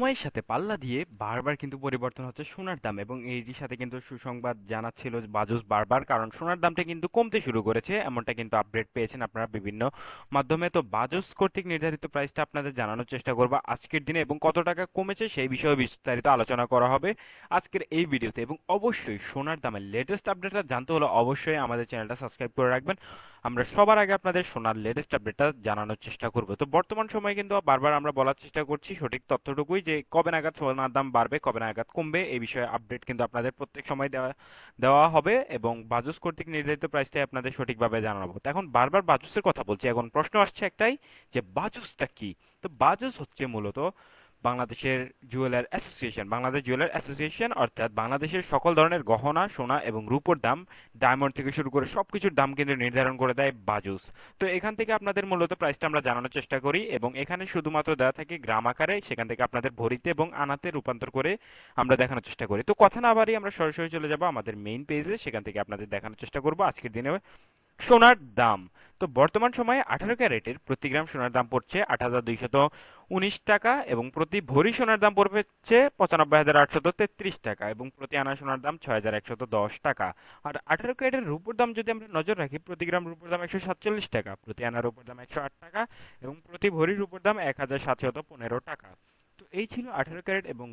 সময়ের সাথে পাল্লা দিয়ে বারবার কিন্তু পরিবর্তন হচ্ছে সোনার দাম এবং এটির সাথে কিন্তু সুসংবাদ জানাচ্ছিল বাজুস বারবার, কারণ সোনার দামটা কিন্তু কমতে শুরু করেছে, এমনটা কিন্তু আপডেট পেয়েছেন আপনারা বিভিন্ন মাধ্যমে। তো বাজুস কর্তৃক নির্ধারিত প্রাইসটা আপনাদের জানানোর চেষ্টা করব আজকের দিনে এবং কত টাকা কমেছে সেই বিষয়ে বিস্তারিত আলোচনা করা হবে আজকের এই ভিডিওতে এবং অবশ্যই সোনার দামের লেটেস্ট আপডেটটা জানতে হলে অবশ্যই আমাদের চ্যানেলটা সাবস্ক্রাইব করে রাখবেন। আমরা সবার আগে আপনাদের সোনার লেটেস্ট আপডেটটা জানানোর চেষ্টা করব। তো বর্তমান সময়ে কিন্তু বারবার আমরা বলার চেষ্টা করছি সঠিক তথ্যটুকুই যে কবে নাগাদ সোনার দাম বাড়বে, কবে নাগাদ কমবে, এই বিষয়ে আপডেট কিন্তু আপনাদের প্রত্যেক সময় দেওয়া দেওয়া হবে এবং বাজুস কর্তৃক নির্ধারিত প্রাইসটাই আপনাদের সঠিকভাবে জানাব এখন বারবার বাজুসের কথা বলছি, এখন প্রশ্ন আসছে একটাই যে বাজুসটা কি? তো বাজুস হচ্ছে মূলত বাংলাদেশের jeweller association. Bangladesh jeweller association অর্থাৎ বাংলাদেশের সকল ধরনের গহনা, সোনা এবং রূপোর দাম ডায়মন্ড থেকে শুরু করে সব কিছুর দাম কিন্তু নির্ধারণ করে দেয় বাজুস। তো এখান থেকে আপনাদের মূলত প্রাইসটা আমরা জানানোর চেষ্টা করি এবং এখানে শুধুমাত্র দেওয়া থাকে গ্রাম আকারে, সেখান থেকে আপনাদের ভরিতে এবং আনাতে রূপান্তর করে আমরা দেখানোর চেষ্টা করি। তো কথা না বাড়ি আমরা সরাসরি চলে যাব আমাদের মেইন পেজে সেখান থেকে আপনাদের দেখানোর চেষ্টা করব। আজকের দিনে সোনার দাম। তো বর্তমান সময়ে আঠারো ক্যারেটের প্রতি গ্রাম সোনার দাম পড়ছে আট হাজার দুইশত উনিশ টাকা এবং প্রতি ভরি সোনার দাম পড়বে পঁচানব্বই হাজার আটশত তেত্রিশ টাকা এবং প্রতি আনা সোনার দাম ছয় হাজার একশত দশ টাকা। আর আঠারো ক্যারেটের রূপোর দাম যদি আমরা নজর রাখি, প্রতি গ্রাম রূপোর দাম একশো সাতচল্লিশ টাকা, প্রতি আনা রূপোর দাম একশো আট টাকা এবং প্রতি ভরি রূপোর দাম এক হাজার সাতশত পনেরো টাকা। তো এই ছিল আঠারো ক্যারেট এবং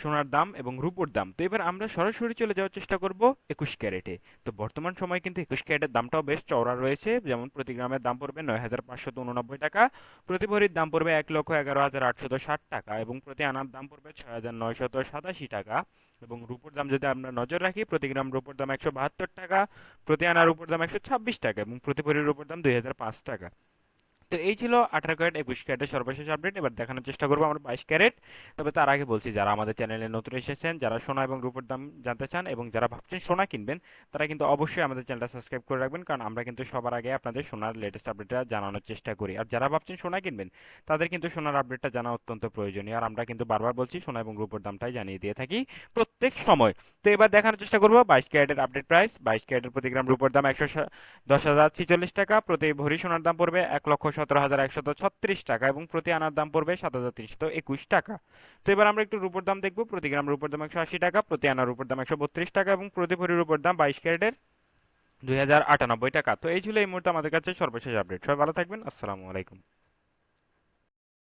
সোনার দাম এবং রূপোর দাম। তো এবার আমরা সরাসরি চলে যাওয়ার চেষ্টা করব একুশ ক্যারেটে। তো বর্তমান সময় কিন্তু একুশ ক্যারেটের দামটাও বেশ চওড়া রয়েছে। যেমন প্রতি গ্রামের দাম পড়বে নয় হাজার পাঁচশত উননব্বই টাকা প্রতি ভরির দাম পড়বে এক লক্ষ এগারো হাজার আটশত ষাট টাকা এবং প্রতি আনার দাম পড়বে ছয় হাজার নয়শত সাতাশি টাকা। এবং রূপোর দাম যদি আমরা নজর রাখি, প্রতি গ্রাম রূপোর দাম একশো বাহাত্তর টাকা, প্রতি আনার রূপোর দাম একশো ছাব্বিশ টাকা এবং প্রতি ভরির রূপোর দাম দুই হাজার পাঁচ টাকা। তো এই ছিল আঠারো ক্যারেট, একুশ ক্যারেটের সর্বশেষ আপডেট এবার দেখানোর চেষ্টা করব আমরা বাইশ ক্যারেট। তবে তার আগে বলছি, যারা আমাদের চ্যানেলে নতুন এসেছেন, যারা সোনা এবং রূপোর দাম জানতে চান এবং যারা ভাবছেন সোনা কিনবেন, তারা কিন্তু অবশ্যই আমাদের চ্যানেলটা সাবস্ক্রাইব করে রাখবেন, কারণ আমরা কিন্তু সবার আগে আপনাদের সোনার লেটেস্ট আপডেটটা জানানোর চেষ্টা করি। আর যারা ভাবছেন সোনা কিনবেন, তাদের কিন্তু সোনার আপডেটটা জানা অত্যন্ত প্রয়োজনীয়। আর আমরা কিন্তু বারবার বলছি, সোনা এবং রূপোর দামটাই জানিয়ে দিয়ে থাকি প্রত্যেক সময়। তো এবার দেখানোর চেষ্টা করব বাইশ ক্যারেটের আপডেট প্রাইস বাইশ ক্যারেটের প্রতি গ্রাম রূপোর দাম একশো দশ হাজার ছিচল্লিশ টাকা। প্রতি ভরি সোনার দাম পড়বে এক লক্ষ সতেরো হাজার একশত ছত্রিশ টাকা এবং প্রতি আনার দাম পড়বে সাত হাজার তিনশত একুশ টাকা। তো এবার আমরা একটু রূপোর দাম দেখব। প্রতি গ্রাম রূপোর দাম একশো আশি টাকা, প্রতি আনার রূপোর দাম একশো বত্রিশ টাকা এবং প্রতি ভরি রূপোর দাম বাইশ ক্যারেটের দুই হাজার আটানব্বই টাকা। তো এই ছিল এই মুহূর্তে আমাদের কাছে সর্বশেষ আপডেট সবাই ভালো থাকবেন। আসসালামু আলাইকুম।